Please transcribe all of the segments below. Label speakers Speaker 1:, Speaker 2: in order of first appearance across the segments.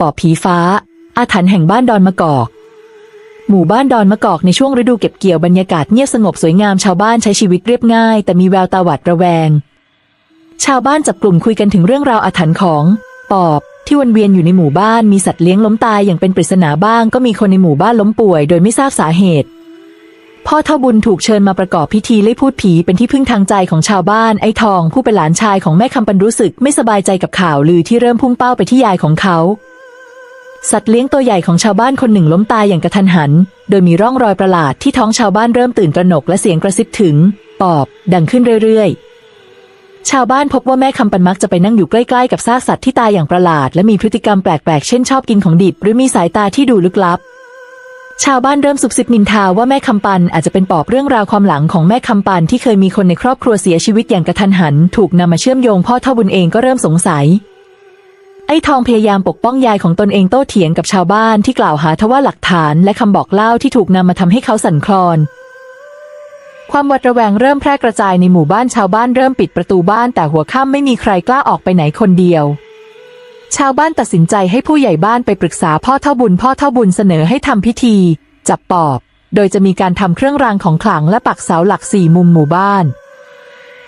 Speaker 1: ปอบผีฟ้า อาถรรพ์แห่งบ้านดอนมะกอก หมู่บ้านดอนมะกอกในช่วงฤดูเก็บเกี่ยวบรรยากาศเงียบสงบสวยงามชาวบ้านใช้ชีวิตเรียบง่าย แต่มีแววตาหวาดระแวง ชาวบ้านจับกลุ่มคุยกันถึงเรื่องราวอาถรรพ์ของ ปอบ ที่วนเวียนอยู่ในหมู่บ้านมีสัตว์เลี้ยงล้มตายอย่างเป็นปริศนาบ้าง ก็มีคนในหมู่บ้านล้มป่วย โดยไม่ทราบสาเหตุพ่อเท่าบุญถูกเชิญมาประกอบพิธีไล่พูดผีเป็นที่พึ่งทางใจของชาวบ้านไอ้ทองผู้เป็นหลานชายของแม่คำปันรู้สึกไม่สบายใจกับข่าวลือที่เริ่มพุ่งเป้าไปที่ยายของเขา สัตว์เลี้ยงตัวใหญ่ของชาวบ้านคนหนึ่งล้มตายอย่างกระทันหัน โดยมีร่องรอยประหลาดที่ท้องชาวบ้านเริ่มตื่นตระหนกและเสียงกระซิบถึง ปอบ ดังขึ้นเรื่อยๆ ชาวบ้านพบว่าแม่คำปันมักจะไปนั่งอยู่ใกล้ๆ กับซากสัตว์ที่ตายอย่างประหลาด และมีพฤติกรรมแปลกๆ เช่นชอบกินของดิบ หรือมีสายตาที่ดูลึกลับ ชาวบ้านเริ่มสุบซิบนินทาว่าแม่คำปันอาจจะเป็นปอบเรื่องราวความหลังของแม่คำปันที่เคยมีคนในครอบครัวเสียชีวิตอย่างกระทันหัน ถูกนำมาเชื่อมโยงพ่อเท่าบุญเองก็เริ่มสงสัย ไอ้ทองพยายามปกป้องยายของตนเองโต้เถียงกับชาวบ้านที่กล่าวหาทว่าหลักฐานและคำบอกเล่าที่ถูกนำมาทำให้เขาสั่นคลอน ความหวาดระแวงเริ่มแพร่กระจายในหมู่บ้านชาวบ้านเริ่มปิดประตูบ้านแต่หัวค่ำไม่มีใครกล้าออกไปไหนคนเดียว ชาวบ้านตัดสินใจให้ผู้ใหญ่บ้านไปปรึกษาพ่อเท่าบุญพ่อเท่าบุญเสนอให้ทำพิธี จับปอบ โดยจะมีการทำเครื่องรางของขลังและปักเสาหลักสี่มุมหมู่บ้าน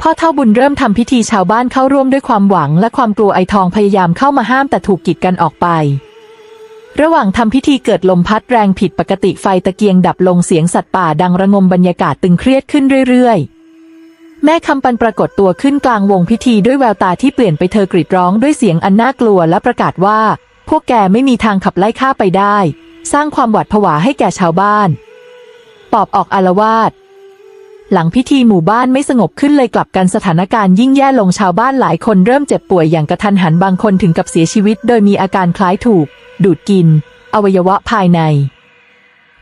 Speaker 1: พ่อเท่าบุญเริ่มทำพิธีชาวบ้านเข้าร่วมด้วยความหวังและความกลัวไอทองพยายามเข้ามาห้ามแต่ถูกกีดกันออกไป ระหว่างทำพิธีเกิดลมพัดแรงผิดปกติไฟตะเกียงดับลงเสียงสัตว์ป่าดังระงมบรรยากาศตึงเครียดขึ้นเรื่อยๆ แม่คำปันปรากฏตัวขึ้นกลางวงพิธีด้วยแววตาที่เปลี่ยนไปเธอกรีดร้องด้วยเสียงอันน่ากลัวและประกาศว่า พวกแกไม่มีทางขับไล่ข้าไปได้ สร้างความหวาดผวาให้แก่ชาวบ้าน ปอบออกอารวาส หลังพิธีหมู่บ้านไม่สงบขึ้นเลยกลับกันสถานการณ์ยิ่งแย่ลงชาวบ้านหลายคนเริ่มเจ็บป่วยอย่างกระทันหันบางคนถึงกับเสียชีวิต โดยมีอาการคล้ายถูก ดูดกิน อวัยวะภายใน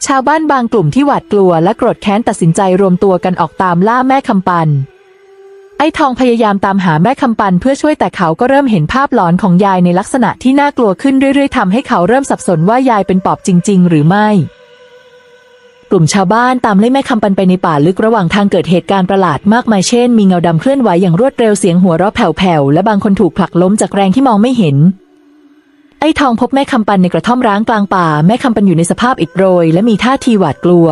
Speaker 1: ชาวบ้านบางกลุ่มที่หวาดกลัวและโกรธแค้นตัดสินใจรวมตัวกันออกตามล่าแม่คำปัน ไอ้ทองพยายามตามหาแม่คำปันเพื่อช่วยแต่เขาก็เริ่มเห็นภาพหลอนของยายในลักษณะที่น่ากลัวขึ้นเรื่อยๆทำให้เขาเริ่มสับสนว่ายายเป็นปอบจริง ๆ หรือไม่ กลุ่มชาวบ้านตามไล่แม่คำปันไปในป่าลึกระหว่างทางเกิดเหตุการณ์ประหลาดมากมายเช่น มีเงาดำเคลื่อนไหวอย่างรวดเร็วเสียงหัวเราะแผ่วๆและบางคนถูกผลักล้มจากแรงที่มองไม่เห็น ไอ้ทองพบแม่คำปันในกระท่อมร้างกลางป่า แม่คำปันอยู่ในสภาพอิดโรย และมีท่าทีหวาดกลัว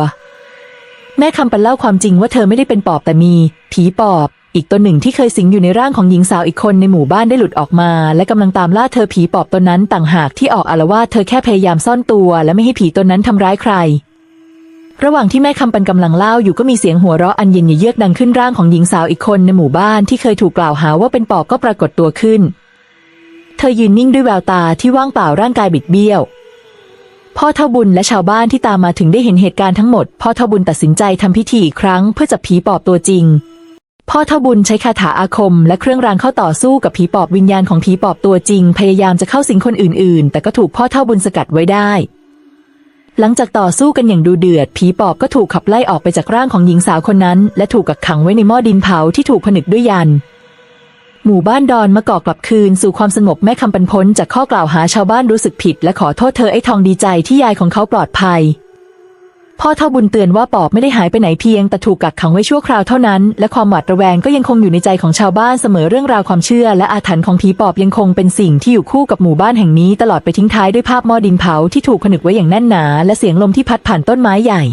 Speaker 1: แม่คำปันเล่าความจริงว่าเธอไม่ได้เป็นปอบแต่มี ผีปอบ อีกตัวหนึ่งที่เคยสิงอยู่ในร่างของหญิงสาวอีกคนในหมู่บ้านได้หลุดออกมา และกำลังตามล่าเธอผีปอบตนนั้นต่างหากที่ออกอาละวาดเธอแค่พยายามซ่อนตัว และไม่ให้ผีตนนั้นทำร้ายใคร ระหว่างที่แม่คำปันกำลังเล่าอยู่ก็มีเสียงหัวเราะอันเย็นเยือกดังขึ้นร่างของหญิงสาวอีกคนในหมู่บ้านที่เคยถูกกล่าวหาว่าเป็นปอบก็ปรากฏตัวขึ้น เธอยืนนิ่งด้วยแววตาที่ว่างเปล่าร่างกายบิดเบี้ยว พ่อเท่าบุญและชาวบ้านที่ตามมาถึงได้เห็นเหตุการณ์ทั้งหมด พ่อเท่าบุญตัดสินใจทำพิธีอีกครั้งเพื่อจับผีปอบตัวจริง พ่อเท่าบุญใช้คาถาอาคม และเครื่องรางเข้าต่อสู้กับผีปอบวิญญาณของผีปอบตัวจริง พยายามจะเข้าสิงคนอื่น ๆ แต่ก็ถูกพ่อเท่าบุญสกัดไว้ได้ หลังจากต่อสู้กันอย่างดูเดือด ผีปอบก็ถูกขับไล่ออกไปจากร่างของหญิงสาวคนนั้น และถูกกักขังไว้ในหม้อดินเผาที่ถูกผนึกด้วยยัน หมู่บ้านดอนมากอกกลับคืนสู่ความสงบแม่คำปันพ้นจากข้อกล่าวหาชาวบ้านรู้สึกผิด และขอโทษเธอไอ้ทองดีใจที่ยายของเขาปลอดภัย พ่อเท่าบุญเตือนว่าปอบไม่ได้หายไปไหนเพียง แต่ถูกกักขังไว้ชั่วคราวเท่านั้น และความหวาดระแวงก็ยังคงอยู่ในใจของชาวบ้านเสมอเรื่องราวความเชื่อ และอาถรรพ์ของผีปอบยังคงเป็นสิ่งที่อยู่คู่กับหมู่บ้านแห่งนี้ ตลอดไปทิ้งท้ายด้วยภาพหม้อดินเผาที่ถูกผนึกไว้อย่างแน่นหนา และเสียงลมที่พัดผ่านต้นไม้ใหญ่